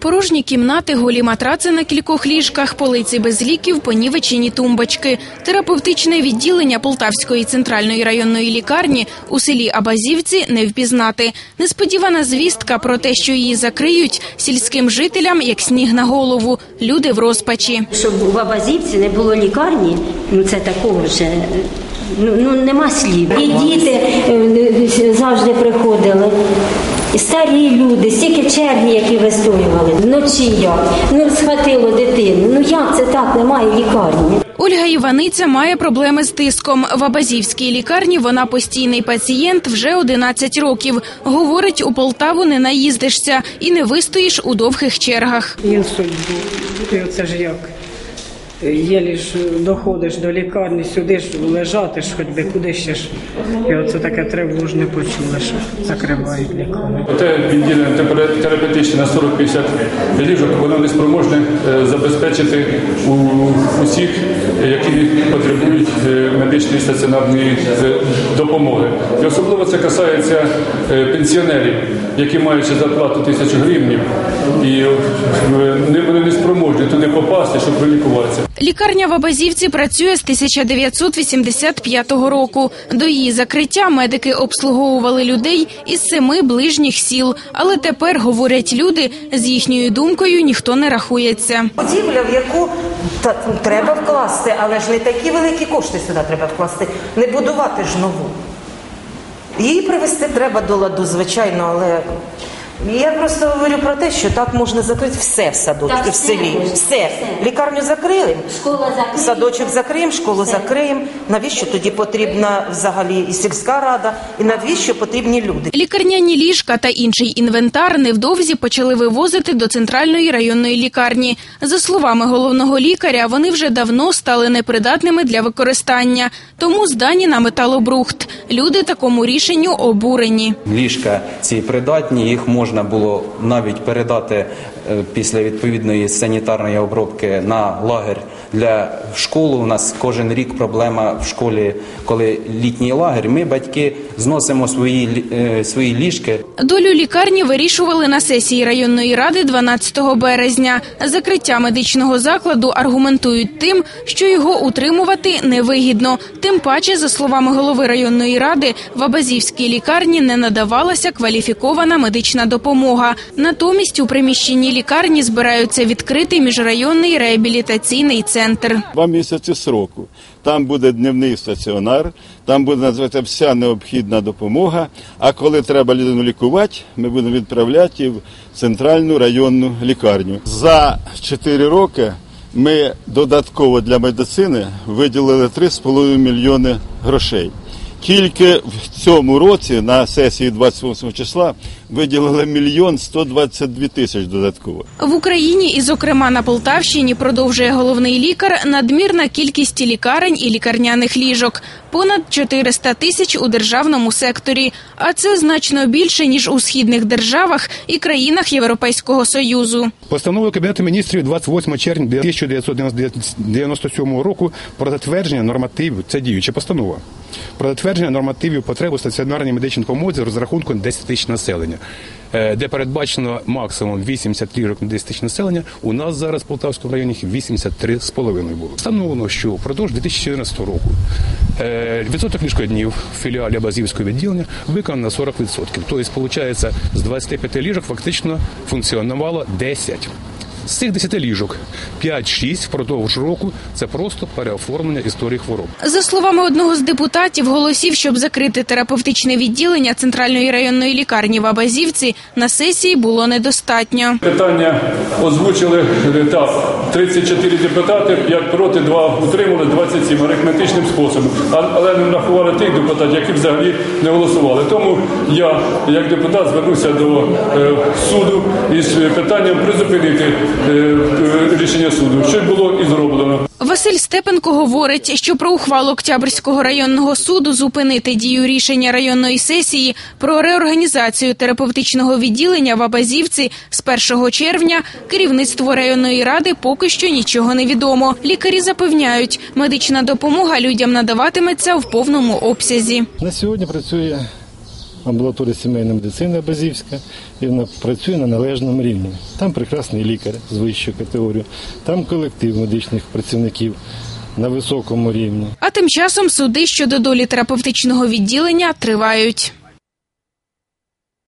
Порожні кімнати, голі матраци на кількох ліжках, полиці без ліків, понівечені тумбочки. Терапевтичне відділення Полтавської центральної районної лікарні у селі Абазівці не впізнати. Несподівана звістка про те, що її закриють, сільським жителям як сніг на голову. Люди в розпачі. Щоб в Абазівці не було лікарні, ну це такого вже. Ну, ну нема слів. І діти е, завжди приходили. І старі люди, стільки черги, які вистоювали. Вночі як? Ну, схватило дитину. Ну як це так? Немає лікарні. Ольга Іваниця має проблеми з тиском. В Абазівській лікарні вона постійний пацієнт вже 11 років. Говорить, у Полтаву не наїздишся і не вистоїш у довгих чергах. Інсульт був. І оце ж як. Єлі ж доходиш до лікарні, сюди ж лежати ж хоч би куди ще ж. І оце таке тривожне почули, що закривають лікарню. Те відділення терапевтичне на 40-50 ліжок, воно не спроможне е, забезпечити у усіх, які потребують е, медичної стаціонарної е, допомоги. І особливо це касається е, пенсіонерів, які маючи зарплату тисячу гривень, і е, вони не спроможні попасти, щоб пролікуватися. Лікарня в Абазівці працює з 1985 року. До її закриття медики обслуговували людей із семи ближніх сіл. Але тепер говорять люди, з їхньою думкою ніхто не рахується. Будівля, в яку та, треба вкласти, але ж не такі великі кошти сюди треба вкласти, не будувати ж нову. Її привести треба до ладу, звичайно, але я просто говорю про те, що так можна закрити все в садочку, Так, в селі. все можна, Все. все. Лікарню закрили, Школа закрита. садочок закриємо, школу закриємо. Навіщо тоді потрібна взагалі і сільська рада, і навіщо потрібні люди? Лікарняні ліжка та інший інвентар невдовзі почали вивозити до центральної районної лікарні. За словами головного лікаря, вони вже давно стали непридатними для використання, тому здані на металобрухт. Люди такому рішенню обурені. Ліжка ці придатні, їх можна було навіть передати після відповідної санітарної обробки на лагерь для школи. У нас кожен рік проблема в школі, коли літній лагерь. Ми, батьки, зносимо свої, е, свої ліжки. Долю лікарні вирішували на сесії районної ради 12 березня. Закриття медичного закладу аргументують тим, що його утримувати невигідно. Тим паче, за словами голови районної ради, в Абазівській лікарні не надавалася кваліфікована медична допомога. Натомість у приміщенні лікарні збираються відкрити міжрайонний реабілітаційний центр. два місяці сроку. Там буде дневний стаціонар, там буде називатися вся необхідна допомога. А коли треба людину лікувати, ми будемо відправляти в центральну районну лікарню. За 4 роки ми додатково для медицини виділили 3,5 мільйони грошей. Тільки в цьому році на сесії 28 числа виділили мільйон 122 тисяч додатково. В Україні і, зокрема, на Полтавщині продовжує головний лікар надмірна кількість лікарень і лікарняних ліжок понад 400 тисяч у державному секторі. А це значно більше ніж у східних державах і країнах Європейського союзу. Постановою Кабінету міністрів 28 червня 1997 року про затвердження нормативів, це діюча постанова, про затвердження нормативів потреб у стаціонарній медичній допомозі з розрахунком 10 тисяч населення, е, де передбачено максимум 80 ліжок на 10 тисяч населення. У нас зараз в Полтавському районі їх 83,5 було. Встановлено, що впродовж 2014 року е, відсоток ліжкоднів в філіалі Базівського відділення виконано на 40%. Тобто, виходить, з 25 ліжок фактично функціонувало 10. З цих 10 ліжок 5-6 впродовж року це просто переоформлення історії хвороб. За словами одного з депутатів, голосів, щоб закрити терапевтичне відділення центральної районної лікарні в Абазівці, на сесії було недостатньо. Питання озвучили е, так. 34 депутати, 5 проти, 2 утримали, 27 арифметичним способом. Але не врахували тих депутатів, які взагалі не голосували. Тому я, як депутат, звернувся до е, суду із питанням призупинити е, е, рішення суду, що було і зроблено. Василь Степенко говорить, що про ухвалу Октябрського районного суду зупинити дію рішення районної сесії про реорганізацію терапевтичного відділення в Абазівці з 1 червня керівництво районної ради поки що нічого не відомо. Лікарі запевняють, медична допомога людям надаватиметься в повному обсязі. На сьогодні працює амбулаторія сімейної медицини Базівська, і вона працює на належному рівні. Там прекрасний лікар з вищою категорією, там колектив медичних працівників на високому рівні. А тим часом суди щодо долі терапевтичного відділення тривають.